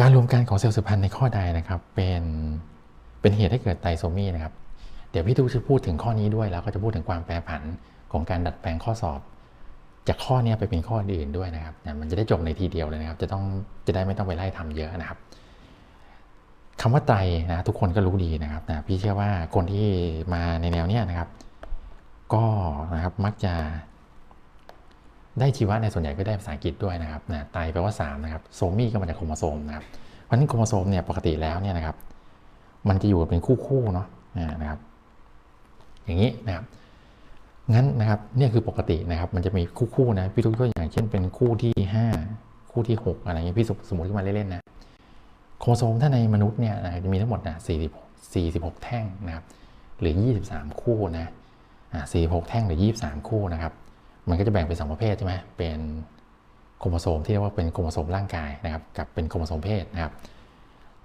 การรวมกันของเซลล์สืบพันธุ์ในข้อใดนะครับ เป็นเป็นเหตุให้เกิดไตโซมีนะครับ เดี๋ยวพี่ตุ๊กจะพูดถึงข้อนี้ด้วยแล้วก็จะพูดถึงความแปรผันของการดัดแปลงข้อสอบ จากข้อเนี้ยไปเป็นข้ออื่นด้วยนะครับนะมันจะได้จบในทีเดียวเลยนะครับ จะต้องจะได้ไม่ต้องไปไล่ทำเยอะนะครับคำว่าไตนะทุกคนก็รู้ดีนะครับนะพี่เชื่อว่าคนที่มาในแนวเนี้ยนะครับ ก็นะครับมักจะ ได้ชีวะในส่วนใหญ่ก็ได้ภาษาอังกฤษด้วยนะครับนะไตแปลว่า3นะครับโซมี่ก็มาจากโครโมโซมนะครับเพราะฉะนั้นโครโมโซมเนี่ยปกติแล้วเนี่ยนะครับ มันจะอยู่เป็นคู่ๆเนาะนะครับ อย่างนี้นะครับงั้นนะครับเนี่ยคือปกตินะครับ มันจะมีคู่ๆนะพี่ทุกตัวอย่างเช่นเป็นคู่ที่ 5 คู่ที่ 6 อะไรเงี้ยพี่สมมติขึ้นมาเล่นๆนะโครโมโซมถ้าในมนุษย์เนี่ยนะจะมีทั้งหมดนะ40 46 แท่งนะครับ หรือ 23 คู่นะอ่า46 แท่งหรือ 23 คู่นะครับ มันก็จะแบ่งเป็น 2 ประเภทใช่ไหมเป็นโครโมโซมที่เรียกว่าเป็นโครโมโซมร่างกายนะครับ กับเป็นโครโมโซมเพศนะครับ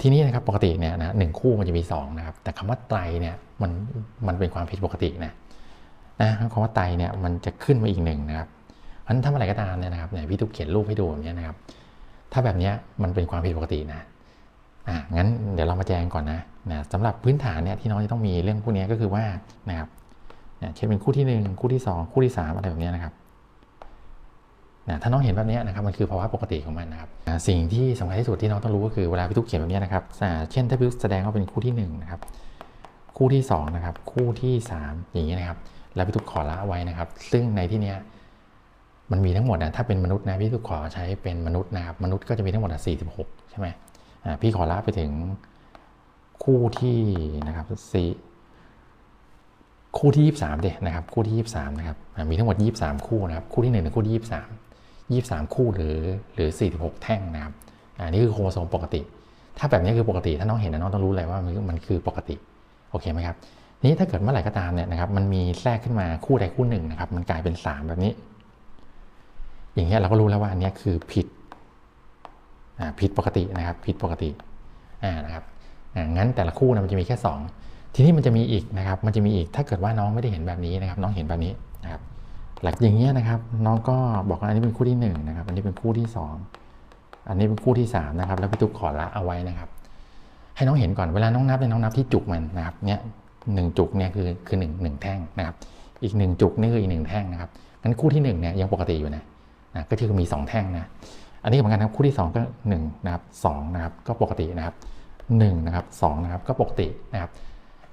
ทีนี้นะครับปกติเนี่ยนะหนึ่งคู่มันจะมี2นะครับ แต่คำว่าไตเนี่ยมันมันเป็นความผิดปกตินะนะคำว่าไตเนี่ยมันจะขึ้นมาอีกหนึ่งนะครับเพราะฉะนั้นถ้าเมื่อไรก็ตามเนี่ยนะครับเนี่ยพี่ตุ๊กเขียนรูปให้ดูแบบนี้นะครับ ถ้าแบบนี้มันเป็นความผิดปกตินะอ่างั้นเดี๋ยวเรามาแจ้งก่อนนะนะสำหรับพื้นฐานเนี่ยที่น้องจะต้องมีเรื่องพวกนี้ก็คือว่านะครับ เนี่ยเช่นเป็นคู่ที่ 1 คู่ที่ 2 คู่ที่ 3 อะไรแบบนี้นะครับนะถ้าน้องเห็นแบบนี้นะครับมันคือภาวะปกติของมันนะครับสิ่งที่สำคัญที่สุดที่น้องต้องรู้ก็คือเวลาพี่ทุกเขียนแบบนี้นะครับเช่นถ้าพี่ทุกแสดงว่าเป็นคู่ที่1นะครับคู่ที่2นะครับคู่ที่ 3 อย่างนี้นะครับ แล้วพี่ทุกขอละไว้นะครับ ซึ่งในที่นี้มันมีทั้งหมดนะถ้าเป็นมนุษย์นะพี่ทุกขอใช้เป็นมนุษย์นะครับมนุษย์ก็จะมีทั้งหมด46ใช่ไหมพี่ขอละไปถึงคู่ที่นะครับสี่ คู่ที่ 23เด็นะครับคู่ที่ 23นะครับมีทั้งหมด 23 คู่นะครับคู่ที่1ถึงคู่ที่ 23 23 คู่หรือหรือ 46 แท่งนะครับอันนี้คือโครโมโซมปกติ ถ้าแบบนี้คือปกติถ้าน้องเห็นนะน้องต้องรู้เลยว่ามันมันคือปกติโอเคไหมครับนี้ถ้าเกิดเมื่อไหร่ก็ตามเนี่ยนะครับมันมีแทรกขึ้นมาคู่ใดคู่หนึ่งนะครับมันกลายเป็น 3 แบบนี้ อย่างเงี้ยเราก็รู้แล้วว่าอันนี้คือผิดผิดปกตินะครับผิดปกติอ่านะครับงั้นแต่ละคู่นะมันจะมีแค่ 2 ทีนี้มันจะมีอีกนะครับ มันจะมีอีกถ้าเกิดว่าน้องไม่ได้เห็นแบบนี้นะครับ น้องเห็นแบบนี้นะครับ หลักอย่างเงี้ยนะครับ น้องก็บอกว่าอันนี้เป็นคู่ที่1นะครับ อันนี้เป็นคู่ที่ 2 อันนี้เป็นคู่ที่3นะครับ แล้วพี่ตุ๊กขอละเอาไว้นะครับ ให้น้องเห็นก่อนเวลาน้องนับเนี่ยน้องนับที่จุกมันนะครับ เนี่ยหนึ่งจุกเนี่ยคือคือหนึ่งหนึ่งแท่งนะครับ อีกหนึ่งจุกนี่คืออีกหนึ่งแท่งนะครับงั้นคู่ที่1เนี่ยยังปกติอยู่นะนะก็คือมี 2 แท่งนะ อันนี้เหมือนกันครับคู่ที่ 2 ก็1นะครับ2นะครับก็ปกตินะครับ1นะครับ2นะครับก็ปกตินะครับ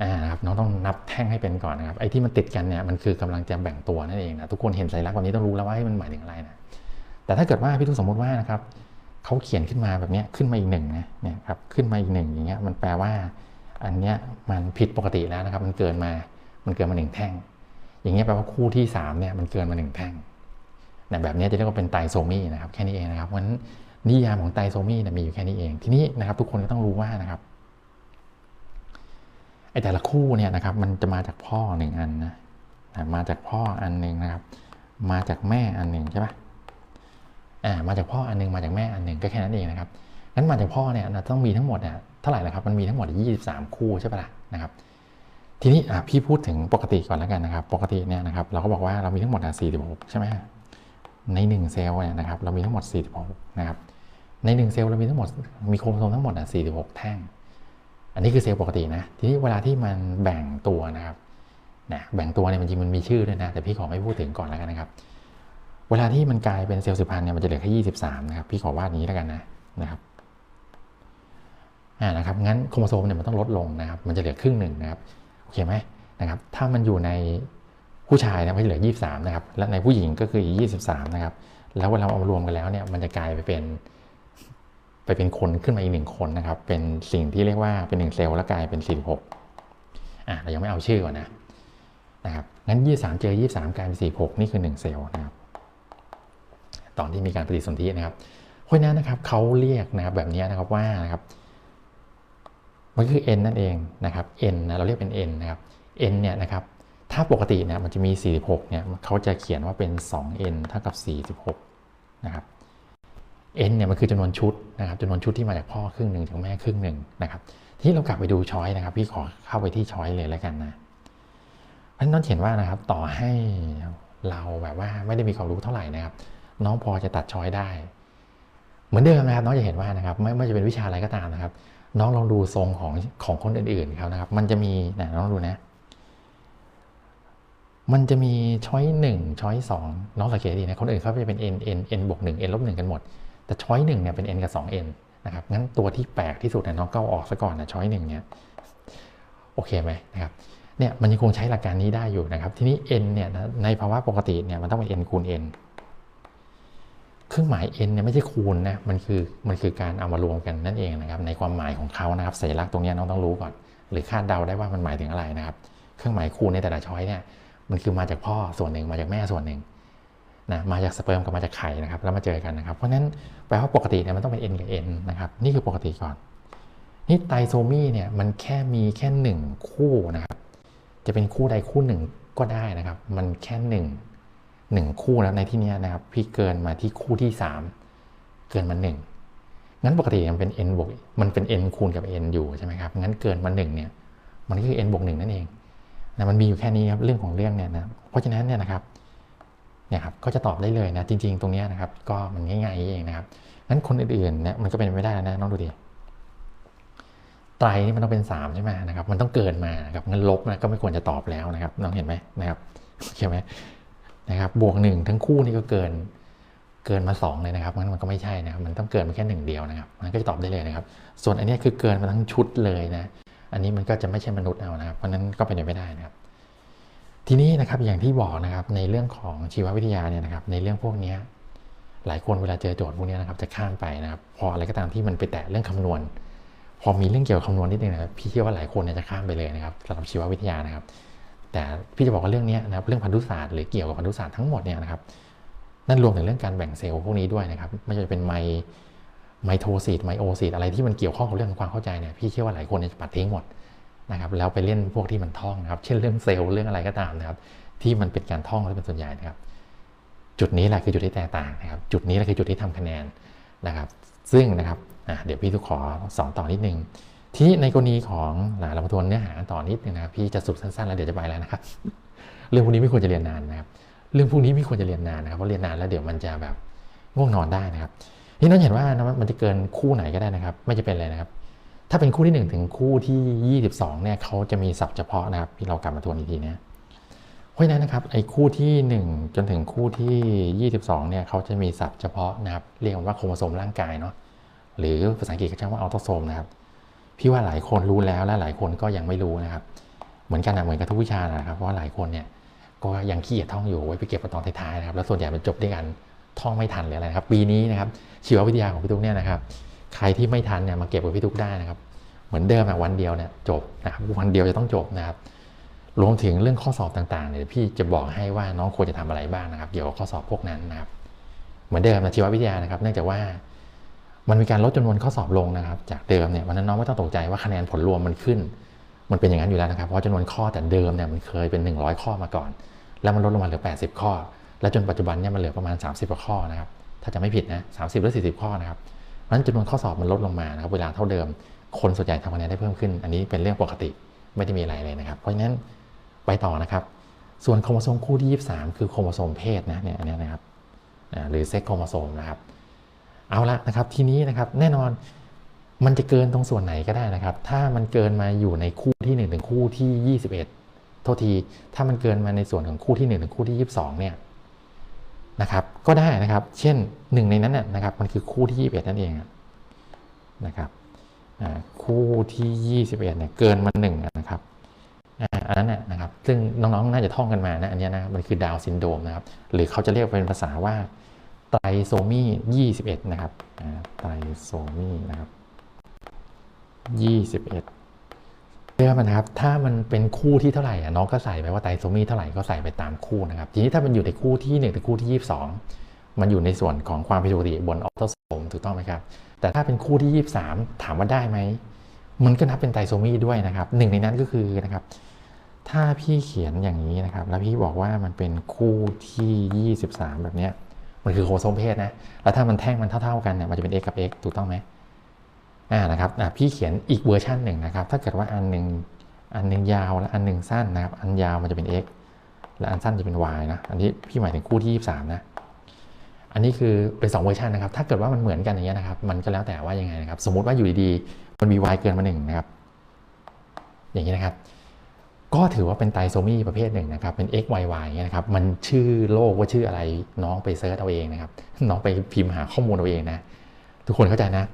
อ่านะครับน้องต้องนับแท่งให้เป็นก่อนนะครับไอ้ที่มันติดกันเนี่ยมันคือกำลังจะแบ่งตัวนั่นเองนะทุกคนเห็นสัญลักษณ์แบบนี้ต้องรู้แล้วว่ามันหมายถึงอะไรนะแต่ถ้าเกิดว่าพี่ทุกสมมติว่านะครับเขาเขียนขึ้นมาแบบนี้ขึ้นมาอีกหนึ่งนะเนี่ยครับขึ้นมาอีกหนึ่งอย่างเงี้ยมันแปลว่า อันเนี้ยมันผิดปกติแล้วนะครับ มันเกินมามันเกินมาหนึ่งแท่ง อย่างเงี้ยแปลว่าคู่ที่3เนี่ยมันเกินมาหนึ่งแท่งนะแบบนี้จะเรียกว่าเป็นไตโซมีนะครับแค่นี้เองนะครับเพราะฉะนั้นนิยามของไตโซมีนะมีอยู่แค่นี้เอง ทีนี้นะครับทุกคนก็ต้องรู้ว่านะครับ ไอแต่ละคู่เนี่ยนะครับมันจะมาจากพ่อหนึ่งอันนะมาจากพ่ออันหนึ่งนะครับ มาจากแม่อันหนึ่งใช่ปะอ่ามาจากพ่ออันหนึ่งมาจากแม่อันหนึ่งก็แค่นั้นเองนะครับงั้นมาจากพ่อเนี่ยต้องมีทั้งหมดเนี่ยเท่าไหร่นะครับมันมีทั้งหมด 23 คู่ใช่ปะล่ะนะครับ ทีนี้พี่พูดถึงปกติก่อนแล้วกันนะครับ ปกติเนี่ยนะครับเราก็บอกว่าเรามีทั้งหมด46ใช่ไหมใน 1 เซลล์เนี่ยนะครับเรามีทั้งหมด 46 นะครับใน 1 เซลล์เรามีทั้งหมดมีโครโมโซมทั้งหมด46 แท่ง อันนี้คือเซลล์ปกตินะ ทีนี้เวลาที่มันแบ่งตัวนะครับนะแบ่งตัวเนี่ยมันจริงมันมีชื่อด้วยนะ แต่พี่ขอไม่พูดถึงก่อนแล้วกันนะครับ เวลาที่มันกลายเป็นเซลล์สืบพันธุ์เนี่ยมันจะเหลือแค่23นะครับ พี่ขอวาดนี้แล้วกันนะนะครับอ่านะครับ งั้นโครโมโซมเนี่ยมันต้องลดลงนะครับ มันจะเหลือครึ่งหนึ่งนะครับ โอเคไหมนะครับ ถ้ามันอยู่ในผู้ชายนะมันจะเหลือ 23 นะครับ และในผู้หญิงก็คืออีก23 นะครับ แล้วเวลาเอามารวมกันแล้วเนี่ย มันจะกลายไปเป็น ไปเป็นคนขึ้นมาอีกหนึ่งคนนะครับ เป็นสิ่งที่เรียกว่าเป็นหนึ่งเซลล์แล้วกลายเป็น 46อะเรายังไม่เอาชื่อก่อนนะนะครับงั้น 23 เจอ 23 กลายเป็น 46 นี่คือ 1 เซลล์นะครับ ตอนที่มีการปฏิสนธินะครับเพราะนั้นนะครับเขาเรียกนะครับแบบนี้นะครับว่านะครับมันคือ n นั่นเองนะครับ n นะเราเรียกเป็น n นะครับ n เนี่ยนะครับถ้าปกติเนี่ยมันจะมี 46 เนี่ยเขาจะเขียนว่าเป็น 2n เท่ากับ 46 นะครับ n เนี่ยมันคือจำนวนชุดนะครับจำนวนชุดที่มาจากพ่อครึ่งหนึ่งจากแม่ครึ่งหนึ่งนะครับที่เรากลับไปดูช้อยนะครับ พี่ขอเข้าไปที่ช้อยเลยแล้วกันนะเพราะนั้นเห็นว่านะครับต่อให้เราแบบว่าไม่ได้มีความรู้เท่าไหร่นะครับ น้องพอจะตัดช้อยได้ เหมือนเดิมนะครับ น้องจะเห็นว่านะครับไม่ไม่ว่าจะเป็นวิชาอะไรก็ตามนะครับ น้องลองดูทรงของของคนอื่นๆเขานะครับ มันจะมีนะน้องดูนะ มันจะมีช้อยหนึ่งช้อยสองน้องสังเกตดีนะคนอื่นเขาจะเป็น n n n บวกหนึ่ง n ลบหนึ่งกันหมด แต่ช้อยหนึ่งเนี่ยเป็น n กับสอง n นะครับงั้นตัวที่แปลกที่สุดเนี่ยน้องก็เอาออกซะก่อนนะช้อยหนึ่งเนี่ยโอเคไหมนะครับเนี่ยมันยังคงใช้หลักการนี้ได้อยู่นะครับ ทีนี้ n เนี่ยในภาวะปกติเนี่ยมันต้องเป็น n คูณ n เครื่องหมาย n เนี่ยไม่ใช่คูณนะมันคือมันคือการเอามารวมกันนั่นเองนะครับ ในความหมายของเขานะครับสัญลักษณ์ตรงนี้น้องต้องรู้ก่อน หรือคาดเดาได้ว่ามันหมายถึงอะไรนะครับ เครื่องหมายคูณในแต่ละช้อยเนี่ยมันคือมาจากพ่อส่วนหนึ่งมาจากแม่ส่วนหนึ่ง นะมาจากสเปิร์มกับมาจากไข่นะครับแล้วมาเจอกันนะครับ เพราะฉะนั้นแปลว่าปกติเนี่ยมันต้องเป็น n กับ n นะครับนี่คือปกติก่อนนี่ไตรโซมีเนี่ยมันแค่มีแค่หนึ่งคู่นะครับจะเป็นคู่ใดคู่หนึ่งก็ได้นะครับ มันแค่หนึ่งหนึ่งคู่แล้วในที่นี้นะครับ พี่เกินมาที่คู่ที่สามเกินมาหนึ่งงั้นปกติมันเป็น n บวกมันเป็น n คูณกับ n อยู่ใช่ไหมครับงั้นเกินมาหนึ่งเนี่ยมันก็คือ n บวกหนึ่งนั่นเองนะมันมีอยู่แค่นี้ครับเรื่องของเรื่องเนี่ยนะเพราะฉะนั้นเนี่ยนะครับ เนี่ยครับก็จะตอบได้เลยนะจริง ๆ ตรงนี้นะครับ ก็มันง่ายๆเองนะครับงั้นคนอื่นๆเนี่ยมันก็เป็นไม่ได้แล้วนะน้องดูดิไตรนี่มันต้องเป็น3ใช่ไหมนะครับ มันต้องเกินมานะครับงั้นลบนะก็ไม่ควรจะตอบแล้วนะครับน้องเห็นไหมนะครับใช่ไหมนะครับ บวกหนึ่งทั้งคู่นี่ก็เกินเกินมา 2 เลยนะครับงั้นมันก็ไม่ใช่นะครับ มันต้องเกินมาแค่หนึ่งเดียวนะครับ มันก็จะตอบได้เลยนะครับ ส่วนอันนี้คือเกินมาทั้งชุดเลยนะ อันนี้มันก็จะไม่ใช่มนุษย์เอานะครับ เพราะนั้นก็เป็นไปไม่ได้นะครับ ทีนี้นะครับอย่างที่บอกนะครับในเรื่องของชีววิทยาเนี่ยนะครับในเรื่องพวกนี้หลายคนเวลาเจอโจทย์พวกนี้นะครับจะข้ามไปนะครับพออะไรก็ตามที่มันไปแตะเรื่องคำนวณ พอมีเรื่องเกี่ยวกับคำนวณนิดนึงนะครับพี่เชื่อว่าหลายคนเนี่ยจะข้ามไปเลยนะครับสำหรับชีววิทยานะครับ แต่พี่จะบอกว่าเรื่องนี้นะครับเรื่องพันธุศาสตร์หรือเกี่ยวกับพันธุศาสตร์ทั้งหมดเนี่ยนะครับนั่นรวมถึงเรื่องการแบ่งเซลล์พวกนี้ด้วยนะครับไม่ว่าจะเป็นไมไมโทซิสไมโอซิสอะไรที่มันเกี่ยวข้องกับเรื่องความเข้าใจเนี่ยพี่เชื่อว่าหลายคนจะปัดทิ้งหมด นะครับแล้วไปเล่นพวกที่มันท่องนะครับ เช่นเรื่องเซลล์เรื่องอะไรก็ตามนะครับ ที่มันเป็นการท่องและเป็นส่วนใหญ่นะครับ จุดนี้แหละคือจุดที่แตกต่างนะครับ จุดนี้แหละคือจุดที่ทำคะแนนนะครับ ซึ่งนะครับเดี๋ยวพี่ทุกขอสอนต่อนิดนึงที่ในกรณีของเรามาทวนเนื้อหาต่อนิดนึงนะพี่จะสรุปสั้นๆแล้วเดี๋ยวจะไปแล้วนะครับ เรื่องพวกนี้ไม่ควรจะเรียนนานนะครับ เรื่องพวกนี้ไม่ควรจะเรียนนานนะครับเพราะเรียนนานแล้วเดี๋ยวมันจะแบบง่วงนอนได้นะครับที่น้องเห็นว่ามันจะเกินคู่ไหนก็ได้นะครับ ไม่จะเป็นอะไรนะครับ ถ้าเป็นคู่ที่ 1 ถึงคู่ที่ 22เนี่ยเขาจะมีศัพท์เฉพาะนะครับที่เรากลับมาทวนอีกทีนะเพราะฉะนั้นนะครับไอ้คู่ที่ 1 จนถึงคู่ที่ 22เนี่ยเขาจะมีศัพท์เฉพาะนะครับเรียกว่าโครโมโซมร่างกายเนาะหรือภาษาอังกฤษก็ใช้ว่าอัลโตโซมนะครับพี่ว่าหลายคนรู้แล้วและหลายคนก็ยังไม่รู้นะครับ เหมือนกันนะเหมือนกับทุกวิชานะครับเพราะว่าหลายคนเนี่ยก็ยังขี้เกียจท่องอยู่ไว้ไปเก็บตอนท้ายๆนะครับแล้วส่วนใหญ่เป็นจบด้วยกันท่องไม่ทันหรืออะไรนะครับ ปีนี้นะครับชีววิทยาของพี่ตุ๊กเนี่ยนะครับ ใครที่ไม่ทันเนี่ยมาเก็บกับพี่ตุ๊กได้นะครับ เหมือนเดิมอะวันเดียวเนี่ยจบนะครับวันเดียวจะต้องจบนะครับรวมถึงเรื่องข้อสอบต่างๆเนี่ยพี่จะบอกให้ว่าน้องควรจะทำอะไรบ้างนะครับ เกี่ยวกับข้อสอบพวกนั้นนะครับ เหมือนเดิมนะชีววิทยานะครับ เนื่องจากว่ามันมีการลดจำนวนข้อสอบลงนะครับ จากเดิมเนี่ยวันนั้นน้องไม่ต้องตกใจว่าคะแนนผลรวมมันขึ้น มันเป็นอย่างนั้นอยู่แล้วนะครับเพราะจำนวนข้อแต่เดิมเนี่ยมันเคยเป็น 100 ข้อมาก่อน แล้วมันลดลงมาเหลือ 80 ข้อ และจนปัจจุบันเนี่ยมันเหลือประมาณ 30กว่าข้อนะครับถ้าจะไม่ผิดนะ30หรือ40 ข้อนะครับ เพราะฉะนั้นจำนวนข้อสอบมันลดลงมานะครับเวลาเท่าเดิม คนส่วนใหญ่ทำคะแนนได้เพิ่มขึ้น อันนี้เป็นเรื่องปกติไม่ได้มีอะไรเลยนะครับ เพราะฉะนั้นไปต่อนะครับ ส่วนโครโมโซมคู่ที่ 23 คือโครโมโซมเพศนะเนี่ยอันนี้นะครับหรือเซ็กโครโมโซมนะครับ เอาละนะครับทีนี้นะครับแน่นอนมันจะเกินตรงส่วนไหนก็ได้นะครับ ถ้ามันเกินมาอยู่ในคู่ที่1ถึงคู่ที่ 21 โทษที ถ้ามันเกินมาในส่วนของคู่ที่1ถึงคู่ที่ 22 เนี่ยนะครับ ก็ได้นะครับ เช่นหนึ่งในนั้นนะครับ มันคือคู่ที่21นั่นเองนะครับคู่ที่ 21เนี่ยเกินมา1นะครับอันนั้นนะครับ ซึ่งน้องๆ น่าจะท่องกันมานะ อันนี้นะ มันคือดาวซินโดรมนะครับ หรือเขาจะเรียกเป็นภาษาว่าไตรโซมี21 นะครับไตรโซมีนะครับ 21 เรื่อมันครับ ถ้ามันเป็นคู่ที่เท่าไหร่น้องก็ใส่ไปว่าไตรโซมีเท่าไหร่ก็ใส่ไปตามคู่นะครับ ทีนี้ถ้ามันอยู่ในคู่ที่1ถึงคู่ที่ 22 มันอยู่ในส่วนของความผิดปกติบนออโตโซมถูกต้องไหมครับ แต่ถ้าเป็นคู่ที่ 23 ถามว่าได้ไหม มันก็นับเป็นไตรโซมีด้วยนะครับหนึ่งในนั้นก็คือนะครับ ถ้าพี่เขียนอย่างนี้นะครับ แล้วพี่บอกว่ามันเป็นคู่ที่ 23 แบบนี้ มันคือโครโมโซมเพศนะ แล้วถ้ามันแท่งมันเท่า ๆ กันเนี่ย มันจะเป็น x กับ x ถูกต้องไหม นะครับพี่เขียนอีกเวอร์ชันหนึ่งนะครับ ถ้าเกิดว่าอันหนึ่งอันหนึ่งยาวและอันหนึ่งสั้นนะครับ อันยาวมันจะเป็น x และอันสั้นจะเป็น y นะ อันนี้พี่หมายถึงคู่ที่ 23 นะ อันนี้คือเป็น 2 เวอร์ชันนะครับ ถ้าเกิดว่ามันเหมือนกันอย่างเงี้ยนะครับ มันก็แล้วแต่ว่ายังไงนะครับ สมมติว่าอยู่ดีๆ มันมี y เกินมาหนึ่งนะครับ อย่างนี้นะครับ ก็ถือว่าเป็นไตโซมีประเภทหนึ่งนะครับ เป็น x y y นะครับ มันชื่อโลกว่าชื่ออะไรน้องไปเซิร์ชเอาเองนะครับ น้องไปพิมพ์หาข้อมูลเอาเองนะ ทุกคนเข้าใจนะ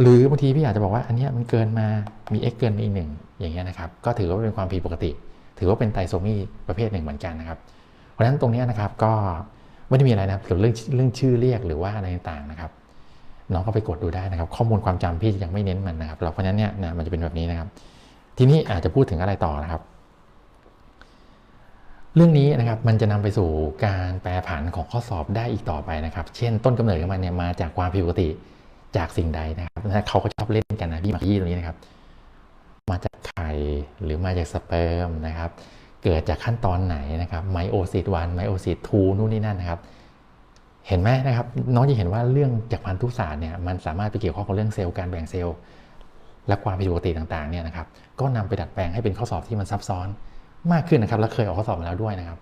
หรือบางทีพี่อาจจะบอกว่าอันนี้มันเกินมามี x เกินมาอีกหนึ่งอย่างเงี้ยนะครับก็ถือว่าเป็นความผิดปกติ ถือว่าเป็นไตโซมีประเภทหนึ่งเหมือนกันนะครับ เพราะฉะนั้นตรงนี้นะครับก็ไม่ได้มีอะไรนะครับเกี่ยวกับเรื่องเรื่องชื่อเรียกหรือว่าอะไรต่างๆนะครับน้องก็ไปกดดูได้นะครับ ข้อมูลความจำพี่ยังไม่เน้นมันนะครับเราเพราะฉะนั้นเนี่ยนะมันจะเป็นแบบนี้นะครับ ทีนี้อาจจะพูดถึงอะไรต่อนะครับ เรื่องนี้นะครับมันจะนำไปสู่การแปรผันของข้อสอบได้อีกต่อไปนะครับ เช่น ต้นกำเนิดของมันเนี่ยมาจากความผิดปกติ จากสิ่งใดนะครับนะเขาก็ชอบเล่นกันนะพี่มายี่ตรงนี้นะครับ มาจากไข่หรือมาจากสเปิร์มนะครับ เกิดจากขั้นตอนไหนนะครับไมโอซิตวันไมโอซิตทูนู่นนี่นั่นนะครับ เห็นไหมนะครับ น้องจะเห็นว่าเรื่องจากพันธุศาสตร์เนี่ยมันสามารถไปเกี่ยวข้องกับเรื่องเซลล์การแบ่งเซลล์และความผิดปกติต่างๆเนี่ยนะครับ ก็นำไปดัดแปลงให้เป็นข้อสอบที่มันซับซ้อนมากขึ้นนะครับ และเคยออกข้อสอบมาแล้วด้วยนะครับ